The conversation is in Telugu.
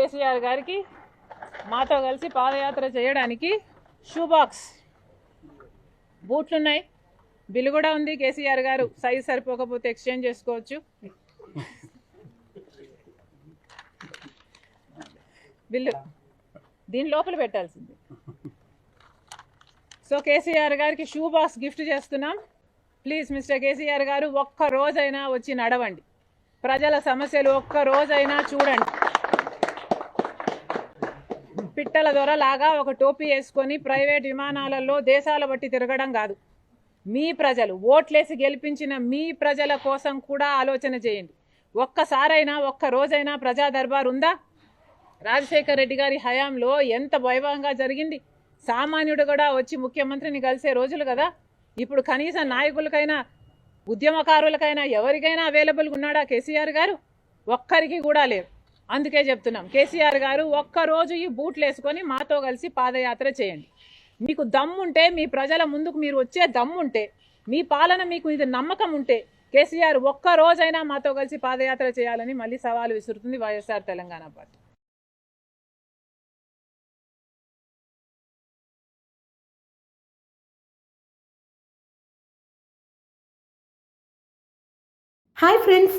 కేసీఆర్ గారికి మాతో కలిసి పాదయాత్ర చేయడానికి షూ బాక్స్ బూట్లు బిల్లు కూడా ఉంది కేసీఆర్ గారు. సైజ్ సరిపోకపోతే ఎక్స్చేంజ్ చేసుకోవచ్చు. బిల్లు దీని లోపల పెట్టాల్సింది. సో కేసీఆర్ గారికి షూ బాక్స్ గిఫ్ట్ చేస్తున్నాం. ప్లీజ్ మిస్టర్ కేసీఆర్ గారు ఒక్క రోజైనా వచ్చి నడవండి. ప్రజల సమస్యలు ఒక్క రోజైనా చూడండి. పిట్టల దొరలాగా ఒక టోపీ వేసుకొని ప్రైవేట్ విమానాలలో దేశాల బట్టి తిరగడం కాదు. మీ ప్రజలు ఓట్లేసి గెలిపించిన మీ ప్రజల కోసం కూడా ఆలోచన చేయండి. ఒక్కసారైనా ఒక్క రోజైనా ప్రజా దర్బార్ ఉందా? రాజశేఖర్ రెడ్డి గారి హయాంలో ఎంత వైభవంగా జరిగింది? సామాన్యుడు కూడా వచ్చి ముఖ్యమంత్రిని కలిసే రోజులు కదా? ఇప్పుడు కనీసం నాయకులకైనా ఉద్యమకారులకైనా ఎవరికైనా అవైలబుల్గా ఉన్నాడా కేసీఆర్ గారు? ఒక్కరికి కూడా లేరు అందుకే చెప్తున్నాం. కేసీఆర్ గారు ఒక్కరోజు ఈ బూట్లు వేసుకొని మాతో కలిసి పాదయాత్ర చేయండి. మీకు దమ్ముంటే మీ ప్రజల ముందుకు మీరు వచ్చే దమ్ముంటే మీ పాలన మీకు ఇది నమ్మకం ఉంటే కేసీఆర్ ఒక్కరోజైనా మాతో కలిసి పాదయాత్ర చేయాలని మళ్ళీ సవాలు విసురుతుంది YSR Telangana party. Hi friends